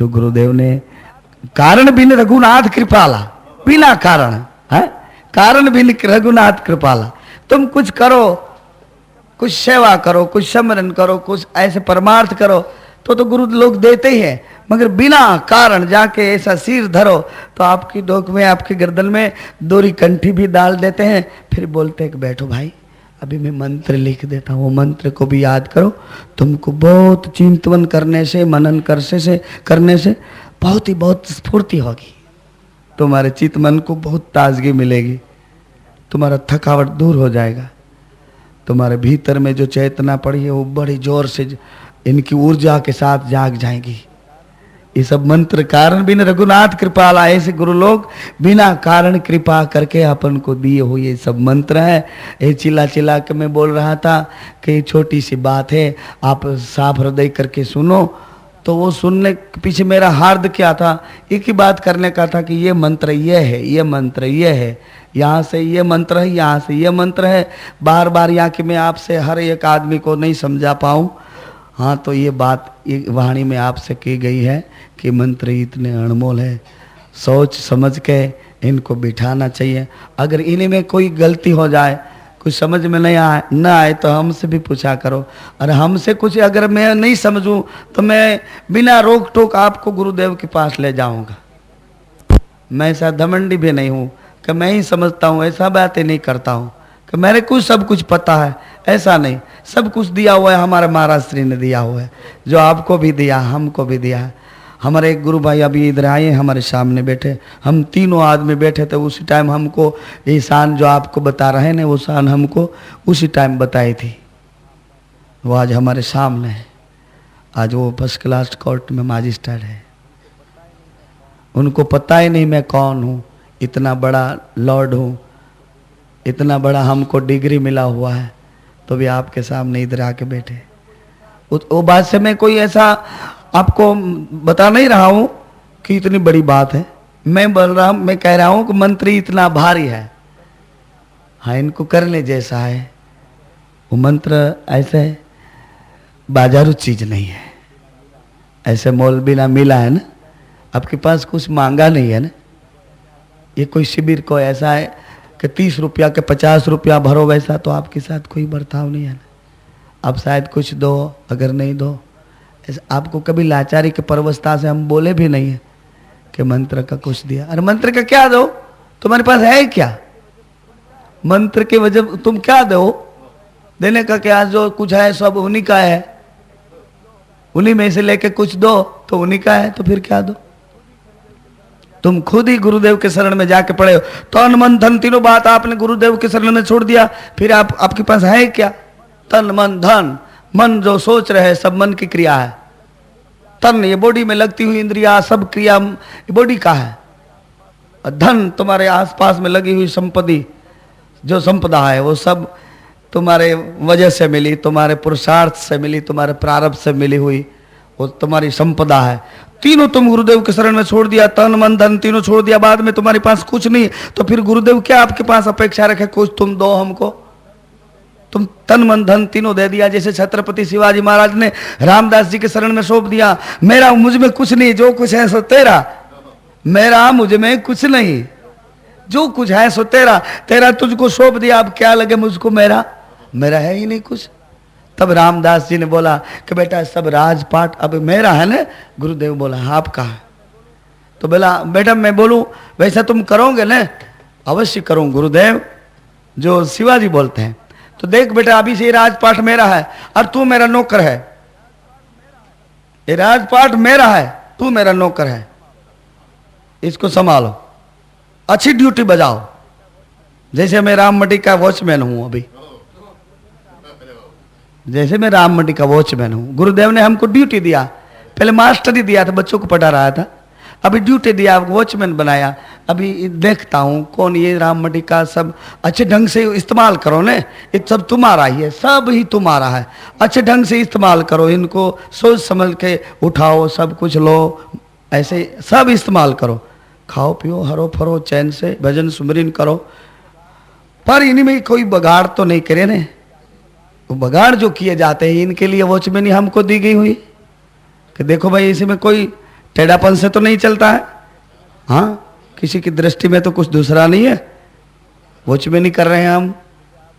जो गुरुदेव ने, कारण बिन रघुनाथ कृपाला। बिना कारण, है? कारण बिन रघुनाथ कृपाला। तुम कुछ करो, कुछ सेवा करो, कुछ समरण करो, कुछ ऐसे परमार्थ करो तो तो गुरु लोग देते ही हैं। मगर बिना कारण जाके ऐसा सिर धरो तो आपकी डोक में, आपकी गर्दन में, दोरी कंठी भी डाल देते हैं, फिर बोलते हैं कि बैठो भाई। अभी मैं मंत्र लिख देता हूँ, वो मंत्र को भी याद करो। तुमको बहुत चिंतवन करने से, मनन करने से करने से बहुत ही बहुत स्फूर्ति होगी। तुम्हारे चित्त मन को बहुत ताजगी मिलेगी। तुम्हारा थकावट दूर हो जाएगा। तुम्हारे भीतर में जो चेतना पड़ी है, वो बड़ी ज़ोर से इनकी ऊर्जा के साथ जाग जाएगी। ये सब मंत्र कारण बिन रघुनाथ कृपा ऐसे गुरु लोग, बिना कारण कृपा करके अपन को दिए हुए ये सब मंत्र है। ये चिल्ला चिल्ला के मैं बोल रहा था कि छोटी सी बात है, आप साफ़ हृदय करके सुनो। तो वो सुनने के पीछे मेरा हार्द क्या था? एक ही बात करने का था कि ये मंत्र ये है, ये मंत्र ये है। यहाँ से ये मंत्र है, यहाँ से ये मंत्र है। बार बार यहाँ कि मैं आपसे हर एक आदमी को नहीं समझा पाऊँ। हाँ तो ये बात ये वाणी में आपसे की गई है कि मंत्र इतने अनमोल है। सोच समझ के इनको बिठाना चाहिए। अगर इन्हीं में कोई गलती हो जाए, कुछ समझ में नहीं आए, न आए तो हमसे भी पूछा करो। और हमसे कुछ अगर मैं नहीं समझूं तो मैं बिना रोक टोक आपको गुरुदेव के पास ले जाऊँगा। मैं ऐसा धमंडी भी नहीं हूँ कि मैं ही समझता हूँ, ऐसा बातें नहीं करता हूँ कि मेरे को सब कुछ पता है। ऐसा नहीं। सब कुछ दिया हुआ है, हमारे महाराज श्री ने दिया हुआ है। जो आपको भी दिया, हमको भी दिया। है हमारे एक गुरु भाई अभी इधर आए हमारे सामने बैठे। हम तीनों आदमी बैठे थे, उसी टाइम हमको ये शान जो आपको बता रहे हैं, वो शान हमको उसी टाइम बताई थी। वो आज हमारे सामने है। आज वो फ़र्स्ट क्लास कोर्ट में मजिस्ट्रेट है। उनको पता ही नहीं मैं कौन हूँ। इतना बड़ा लॉर्ड हूँ। इतना बड़ा हमको डिग्री मिला हुआ है। तो भी आपके सामने इधर आके बैठे। वो बात से मैं कोई ऐसा आपको बता नहीं रहा हूँ कि इतनी बड़ी बात है। मैं बोल रहा हूँ, मैं कह रहा हूँ कि मंत्री इतना भारी है। हाँ इनको करने जैसा है। वो मंत्र ऐसे बाजारू चीज़ नहीं है। ऐसे मोल बिना मिला है ना। आपके पास कुछ मांगा नहीं है ना। ये कोई शिविर को ऐसा है कि तीस रुपया के पचास रुपया भरो वैसा तो आपके साथ कोई बर्ताव नहीं है। ना आप शायद कुछ दो, अगर नहीं दो। आपको कभी लाचारी के परवस्था से हम बोले भी नहीं है कि मंत्र का कुछ दिया। अरे मंत्र का क्या दो? तुम्हारे पास है क्या? मंत्र के वजह तुम क्या दो? देने का क्या जो कुछ है, सब उन्हीं का है। उन्हीं में से लेके कुछ दो तो उन्हीं का है तो फिर क्या दो? तुम खुद ही गुरुदेव के शरण में जाके पड़े हो। तन मन धन तीनों बात आपने गुरुदेव के शरण में छोड़ दिया। फिर आप, आपके पास है क्या? तन मन धन मन जो सोच रहे सब मन की क्रिया है। तन, ये बॉडी में लगती हुई इंद्रिया, सब क्रिया बॉडी का है। धन, तुम्हारे आसपास में लगी हुई संपत्ति, जो संपदा है, वो सब तुम्हारे वजह से मिली, तुम्हारे पुरुषार्थ से मिली, तुम्हारे प्रारब्ध से मिली हुई। वो तुम्हारी संपदा है। तीनों तुम गुरुदेव के शरण में छोड़ दिया, तन, मन, धन तीनों छोड़ दिया, बाद में तुम्हारे पास कुछ नहीं तो फिर गुरुदेव, क्या आपके पास अपेक्षा रखे कुछ? तुम दो हमको। तुम तन, मन, धन तीनों दे दिया, जैसे छत्रपति शिवाजी महाराज ने रामदास जी के शरण में सौंप दिया। मेरा मुझमें कुछ नहीं, जो कुछ है सो तेरा। मेरा मुझमें कुछ नहीं। जो कुछ है सो तेरा। तेरा तुझको सौंप दिया, अब क्या लगे मुझको मेरा? मेरा है ही नहीं कुछ। तब रामदास जी ने बोला कि बेटा, सब राजपाट अब मेरा है ना? गुरुदेव बोला आपका है तो बोला, बेटा, मैं बोलूँ, वैसा तुम करोगे ना? अवश्य करूँ, गुरुदेव, जो शिवाजी बोलते हैं। तो देख बेटा, अभी से राजपाट मेरा है, और तू मेरा नौकर है। ये राजपाट मेरा है, तू मेरा नौकर है। इसको संभालो। अच्छी ड्यूटी बजाओ। जैसे मैं राम मटी का वॉचमैन हूँ अभी। जैसे मैं राम मंडी का वॉचमैन हूँ। गुरुदेव ने हमको ड्यूटी दिया। पहले मास्टर ही दिया था, बच्चों को पढ़ा रहा था। अभी ड्यूटी दिया, वॉचमैन बनाया। अभी देखता हूँ कौन ये राम मंडी का सब अच्छे ढंग से इस्तेमाल करो ने। ये सब तुम्हारा ही है, सब ही तुम्हारा है। अच्छे ढंग से इस्तेमाल करो, इनको सोच समझ के उठाओ, सब कुछ लो, ऐसे सब इस्तेमाल करो। खाओ पियो, हरो फरो, चैन से भजन सुमरिन करो। पर इन्हीं में कोई बगाड़ तो नहीं करे ने। वो बगाड़ जो किए जाते हैं, इनके लिए वॉचमैन हमको दी गई हुई। कि देखो भाई, इसमें कोई टेढ़ापन से तो नहीं चलता है। हाँ किसी की दृष्टि में तो कुछ दूसरा नहीं है। वॉच में कर रहे हैं हम,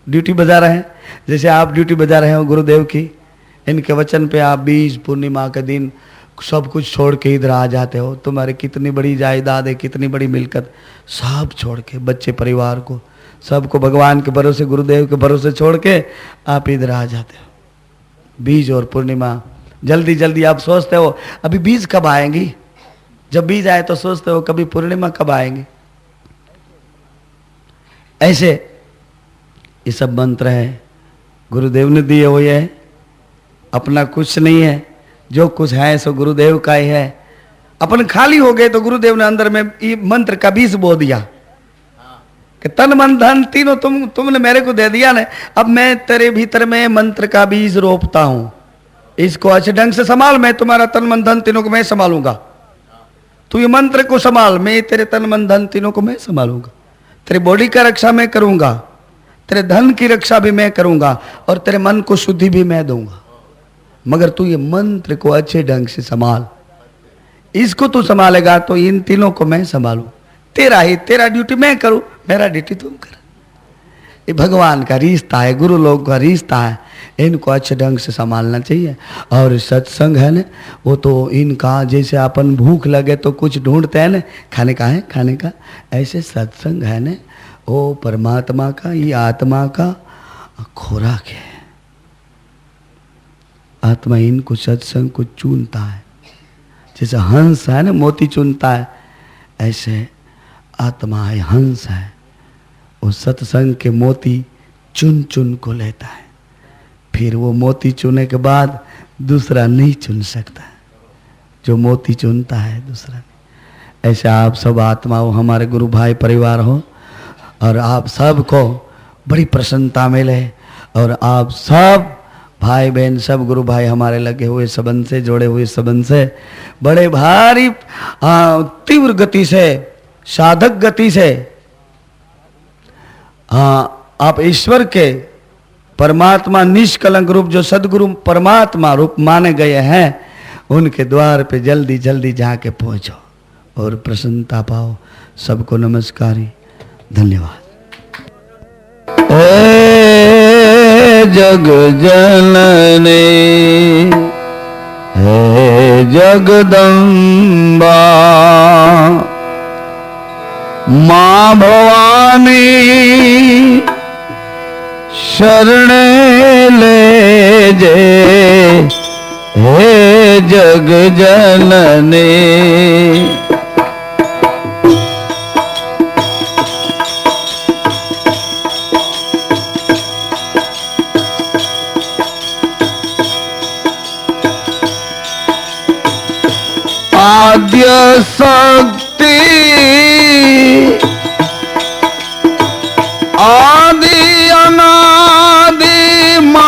ड्यूटी बजा रहे हैं। जैसे आप ड्यूटी बजा रहे हो गुरुदेव की, इनके वचन पे आप बीज पूर्णिमा के दिन सब कुछ छोड़ के इधर आ जाते हो। तुम्हारी कितनी बड़ी जायदाद है, कितनी बड़ी मिलकत, सब छोड़ के बच्चे परिवार को सबको भगवान के भरोसे, गुरुदेव के भरोसे छोड़ के आप इधर आ जाते हो। बीज और पूर्णिमा। जल्दी जल्दी आप सोचते हो, अभी बीज कब आएँगी? जब बीज आए तो सोचते हो कभी पूर्णिमा कब आएँगी? ऐसे, ये सब मंत्र है। गुरुदेव ने दिए हुए है। अपना कुछ नहीं है। जो कुछ है, सो गुरुदेव का ही है। अपन खाली हो गए तो गुरुदेव ने अंदर में ये मंत्र का बीज बो दिया। कि तन मन धन तीनों तुम, तुमने मेरे को दे दिया ना। अब मैं तेरे भीतर में मंत्र का बीज रोपता हूँ। इसको अच्छे ढंग से संभाल, मैं तुम्हारा तन मन धन तीनों को मैं संभालूँगा। तू ये मंत्र को संभाल, मैं तेरे तन मन धन तीनों को मैं संभालूँगा। तेरी बॉडी का रक्षा मैं करूँगा, तेरे धन की रक्षा भी मैं करूँगा, और तेरे मन को शुद्धि भी मैं दूँगा। मगर तू ये मंत्र को अच्छे ढंग से संभाल। इसको तू संभालेगा तो इन तीनों को मैं संभालू। तेरा ही, तेरा ड्यूटी मैं करूँ। मेरा ड्यूटी तुम कर। ये भगवान का रिश्ता है, गुरु लोग का रिश्ता है। इनको अच्छे ढंग से संभालना चाहिए। और सत्संग है ना, वो तो इनका जैसे अपन भूख लगे तो कुछ ढूंढते हैं ना, खाने का है, खाने का। ऐसे सत्संग है ना वो परमात्मा का, ये आत्मा का खोराक है। आत्मा इनको सत्संग को चुनता है। जैसे हंस है ना, मोती चुनता है। ऐसे आत्मा है, हंस है। वो सत्संग के मोती चुन चुन को लेता है। फिर वो मोती चुने के बाद दूसरा नहीं चुन सकता। जो मोती चुनता है, दूसरा ऐसे आप सब आत्मा हो, हमारे गुरु भाई परिवार हो, और आप सबको बड़ी प्रसन्नता मिले, और आप सब भाई बहन, सब गुरु भाई हमारे लगे हुए सबंध से, जोड़े हुए सबंध से, बड़े भारी तीव्र गति से, साधक गति से हाँ आप ईश्वर के परमात्मा निष्कलंक रूप, जो सदगुरु परमात्मा रूप माने गए हैं, उनके द्वार पे जल्दी जल्दी जाके पहुंचो और प्रसन्नता पाओ। सबको नमस्कारी, धन्यवाद। हे जग जनने हे जगदम्बा મા ભવાની શરણે લેજે હે જગ જનને. આદ્ય સગ விட்டு ஆதி அநாதி மா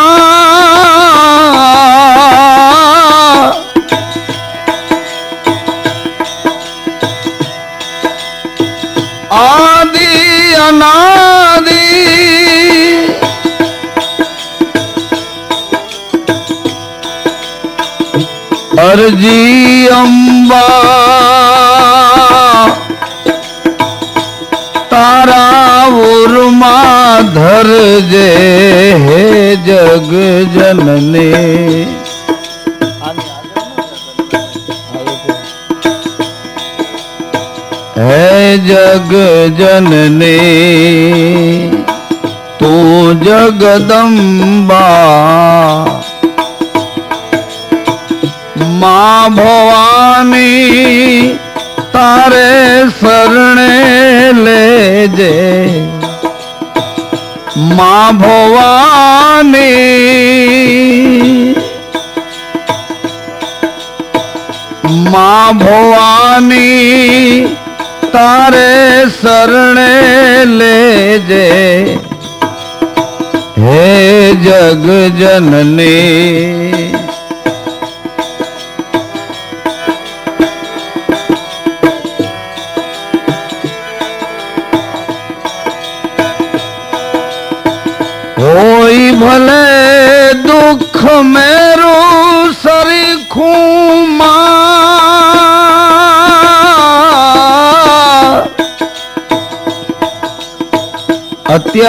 ஆதி அநாதி அர்ஜி அம்பா મારા ઉર્મા ધરજે હે જગ જનને. હે જગ જનને તું જગદંબા. મા ભવાની તારે શરણે લેજે. માં ભવાની. માં ભવાની તારે શરણે લેજે. હે જગ જનની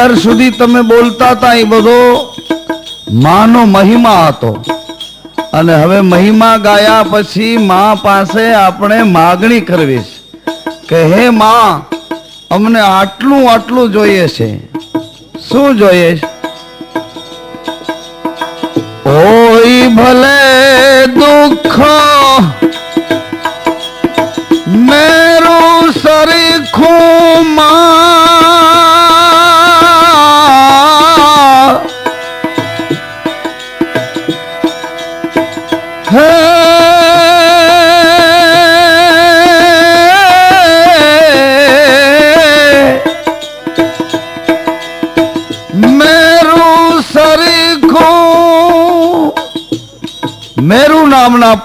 અત્યાર સુધી તમે બોલતા હતા એ બધો માનો મહિમા હતો. અને હવે મહિમા ગાયા પછી માં પાસે આપણે માગણી કરવી છે કે હે માં, અમને આટલું આટલું જોઈએ છે. શું જોઈએ છે? ઓય ભલે દુઃખ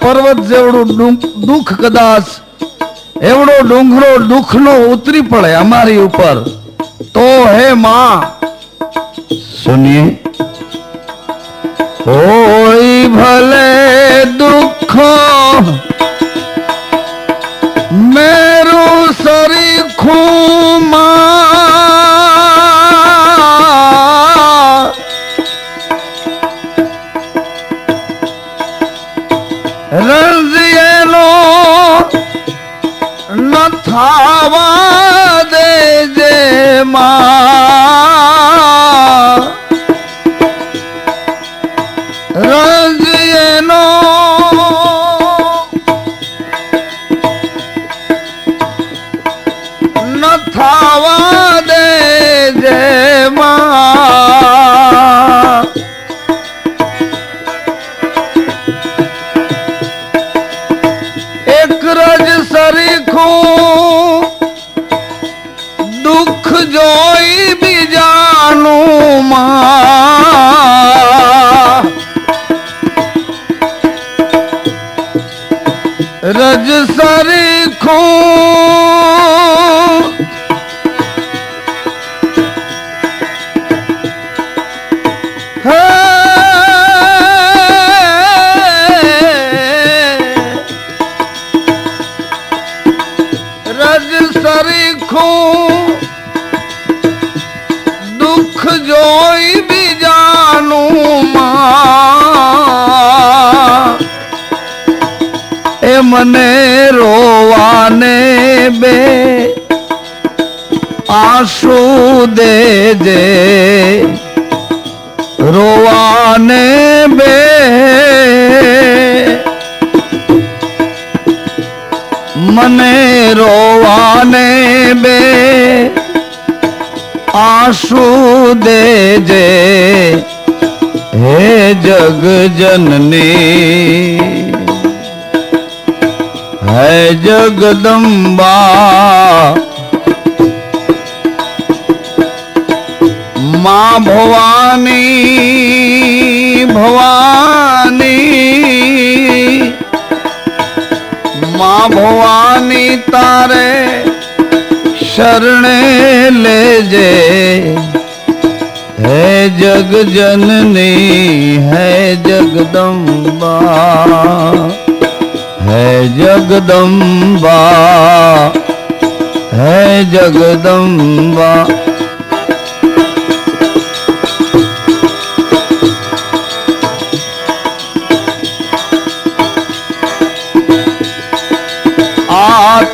પર્વત જેવડું દુઃખ કદાચ એવડો ડુંગરો દુઃખનો ઉતરી પડે અમારી ઉપર. તો હે માં સુનિયે હોય ભલે રોવાને બે. મને રોવાને બે. આંસુ દેજે હે જગ જનની હે જગદંબા મા ભવાની ભવાની. માં ભવાની તારે શરણે લેજે. હે જગ જનની હે જગદંબા. હે જગદંબા હે જગદંબા.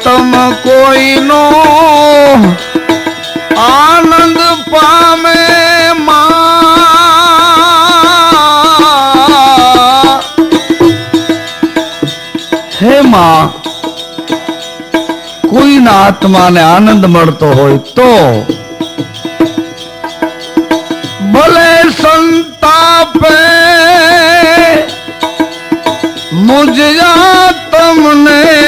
આતમ કોઈનો આનંદ પામે હે માં, કોઈના આત્માને આનંદ મળતો હોય તો? ભલે સંતાપે મુજયા તમને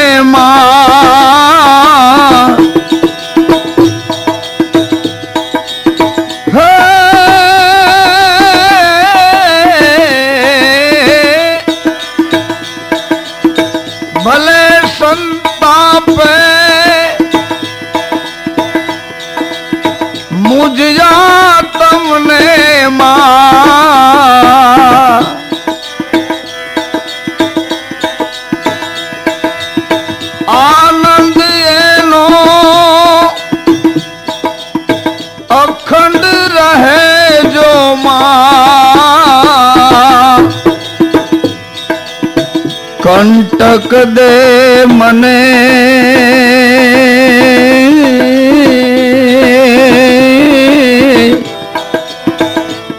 ਮਨੇ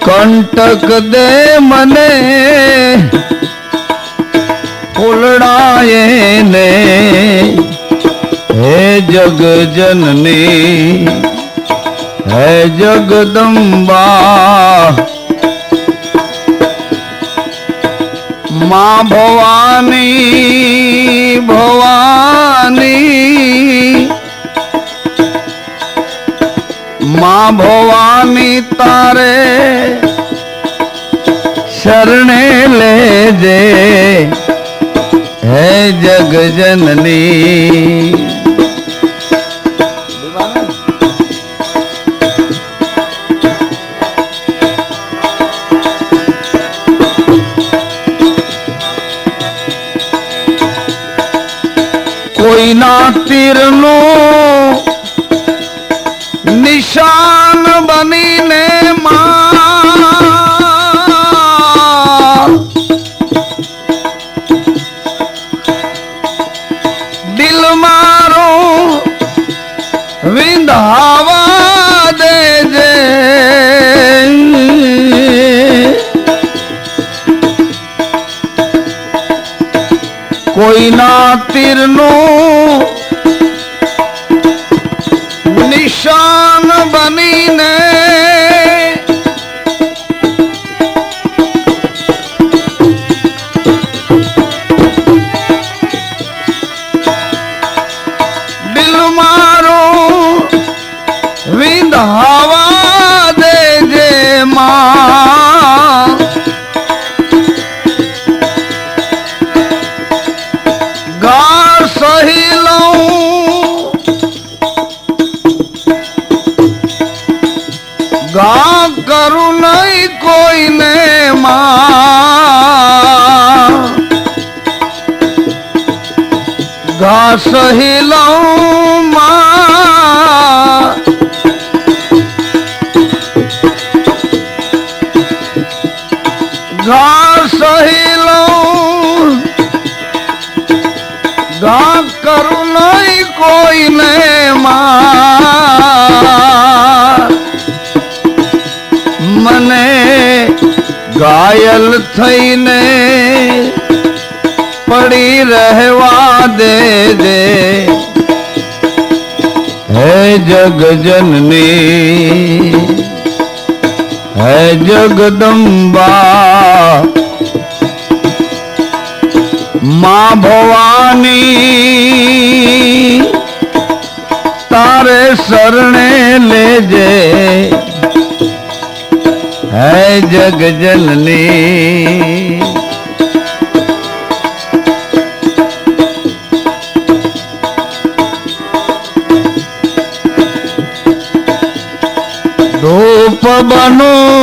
ਕੰਟਕ ਦੇ ਮਨੇ ਕੁਲੜਾਏ ਨੇ। ਹੈ ਜਗ ਜਨਨੀ ਹੈ માં ભવાની ભવાની. માં ભવાની તારે શરણે લેજે હે જગ শান বান થઈને પડી રહેવા દે દે હે જગ જનની હે જગદંબા, મા ભવાની તારે શરણે લેજે. હે જગ જનની ધૂપ બનો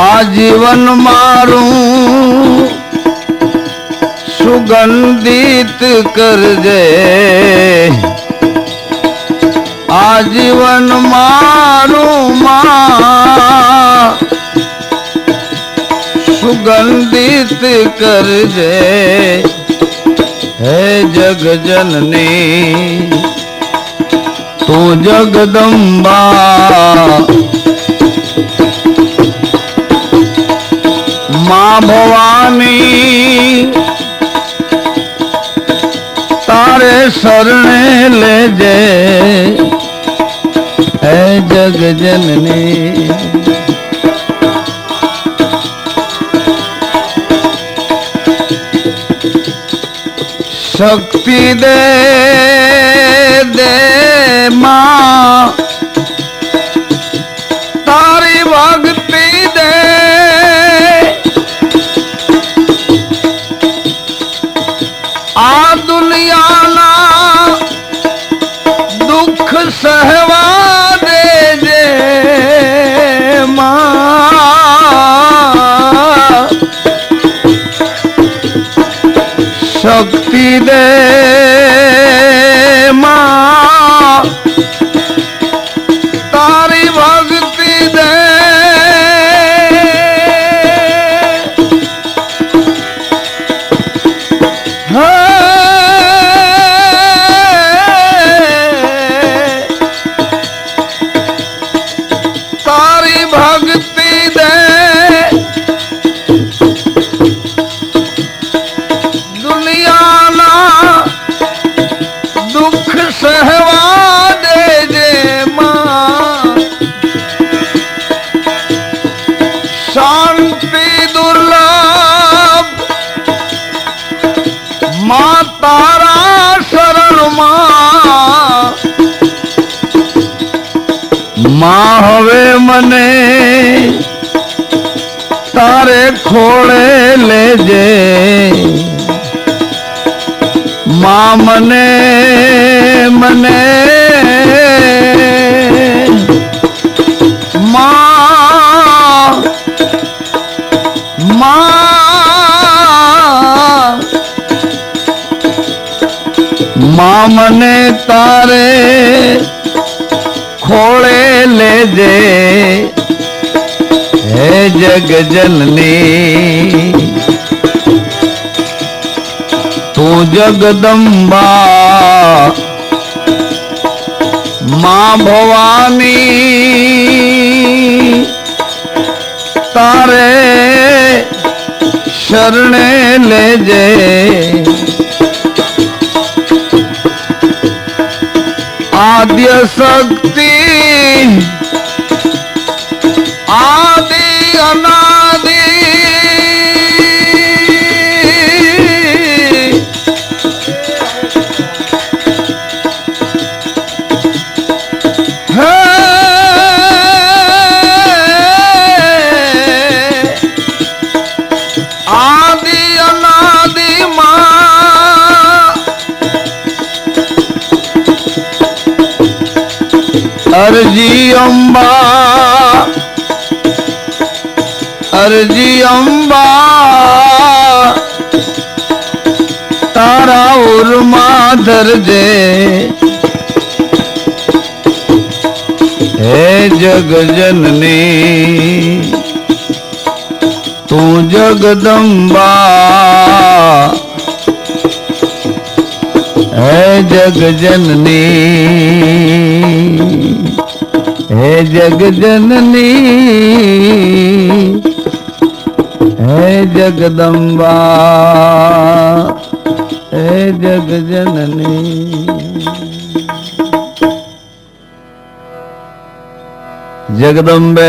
આ જીવન મારું સુગંધિત કરજે આ જીવન મારું માં સુગંધિત કરજે હે જગજનની તો જગદંબા. મા ભવાની તારે શરણે લેજે. હે જગજનની. शक्ति दे दे माँ। মুক্তি দে माँ હવે મને તારે ખોળે લેજે. માં મને મને. માં માં. માં મને તારે ખોળે લેજે હે જગ જનની તું જગદંબા મા ભવાની તારે શરણે લેજે आद्य शक्ति आदि अना ਅਰਜੀ ਅੰਬਾ ਅਰਜੀ ਅੰਬਾ, ਤਾਰਾ ਉਰਮਾ ਦਰਜੇ। ਹੈ ਜਗ ਜਨਨੀ, ਤੂੰ ਜਗਦੰਬਾ ਹੈ ਜਗ ਜਨਨੀ ਹੈ ਜਗ ਜਨਨੀ ਹੈ ਜਗਦੰਬਾ ਹੈ ਜਗ ਜਨਨੀ। ਜਗਦੰਬੇ।